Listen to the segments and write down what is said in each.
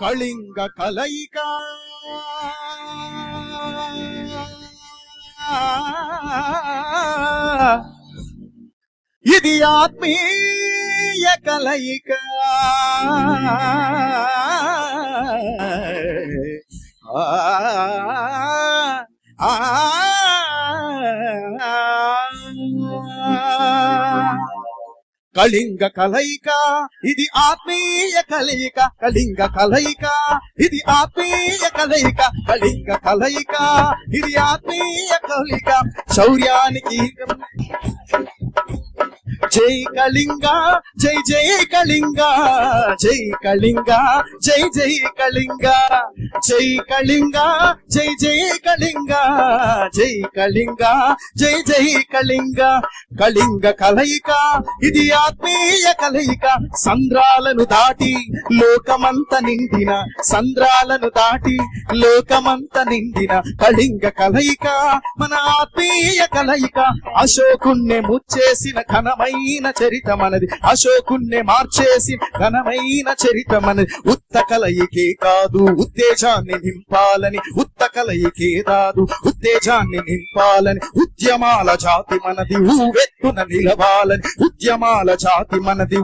కళింగ కలయిక. ఇది ఆత్మీయ కలయిక. ఆ కళింగ కలయిక ఇది ఆత్మీయ కలయిక. కళింగ కలయిక ఇది ఆత్మీయ కలయిక. కళింగ కలయిక ఇది ఆత్మీయ కలయిక. శౌర్యానికి జై కళింగ జై జై కళింగ జై కళింగ జై జై కళింగ జై కళింగ జై జై కళింగ జై కళింగ జై జై కళింగ. కళింగ కలయిక ఇది ఆత్మీయ కలయిక సంద్రాలను దాటి లోకమంత నిండిన సంద్రాలను దాటి లోకమంత నిండిన కళింగ కలయిక మన ఆత్మీయ కలయిక. అశోకుణ్ణి ముచ్చేసిన ఘనమైన చరితమనది. అశోకుణ్ణి మార్చేసి ఘనమైన చరితమనది. ఉత్త కలయికే కాదు ఉత్తేజాన్ని నింపాలని ఉత్త కలయికే కాదు ఉత్తేజాన్ని నింపాలని ఉద్యమాల జాతి మనది ఊవెత్తున నిలవాలని ఉద్యమాల జాతి మనది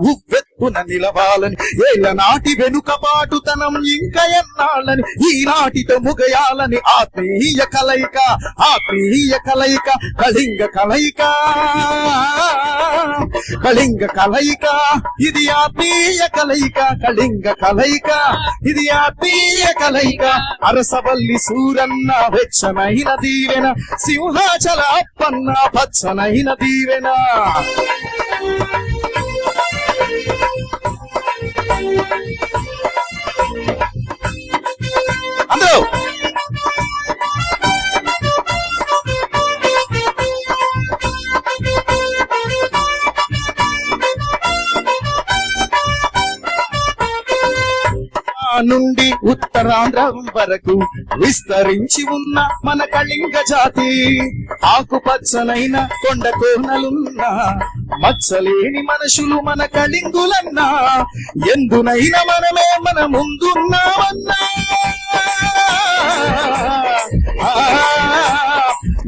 ఉవ్వెత్తున నిలవాలని ఏళ్ళ నాటి వెనుకబాటుతనం ఇంకా ఎన్నాళ్ళని ఈనాటితో ముగయాలని ఆత్మీయ కలయిక ఆత్మీయ కలయిక కళింగ కలయిక. కళింగ కలయిక ఇది ఆత్మీయ కలయిక కళింగ కలయిక ఇది ఆత్మీయ కలయిక. అరసవల్లి సూరన్న వెచ్చనైన దీవెన సింహాచల అప్పన్న పచ్చనైన దీవెన. నుండి ఉత్తరాంధ్రం వరకు విస్తరించి ఉన్న మన కళింగ జాతి ఆకుపచ్చనైన కొండ కోనలున్న మచ్చలేని మనుషులు మన కళింగులన్నా ఎందునైనా మనమే మన ముందున్నామన్నా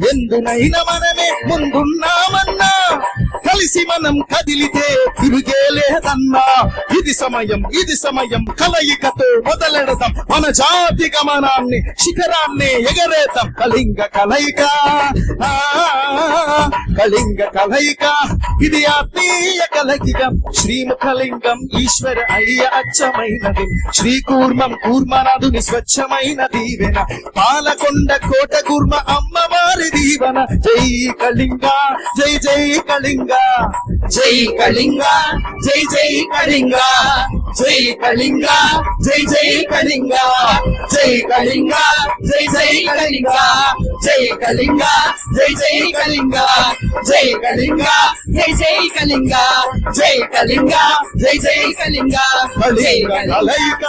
ఎందునైనా మనమే ముందున్నామన్నా కలిసి మనం కదిలితే తిరిగే లేదన్నా ఇది సమయం ఇది సమయం. కలయికతో మొదలెడదాం. మన జాతి గమనాన్ని శిఖరాన్ని ఎగరేతాం కళింగ కలయిక. ఆ, కళింగ కలయిక. ఇది ఆత్మీయ కలయిక. శ్రీముఖలింగం ఈశ్వర అయ్య అచ్చమైనది. శ్రీకూర్మం కూర్మనాథుని స్వచ్ఛమైన దీవెన. పాలకొండ కోట కూర్మ అమ్మవారి దీవెన. జై కళింగ జై జై కళింగ. జై కళింగ జై జై కళింగ జై కళింగ జై జై కళింగ జై కళింగ జై జై కళింగ జై కళింగ జై జై కళింగ జై కళింగ జై జై కళింగ జై కళింగ జై జై కళింగ జై కళింగ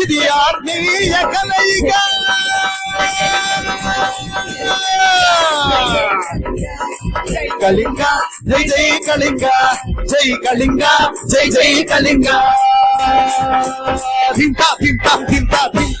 ఇది ఆత్మీయ కలయిక కళింగ జై జై కళింగ జై కళింగ జై జై కళింగ. ధింతా ధింతా ధింతా ధింతా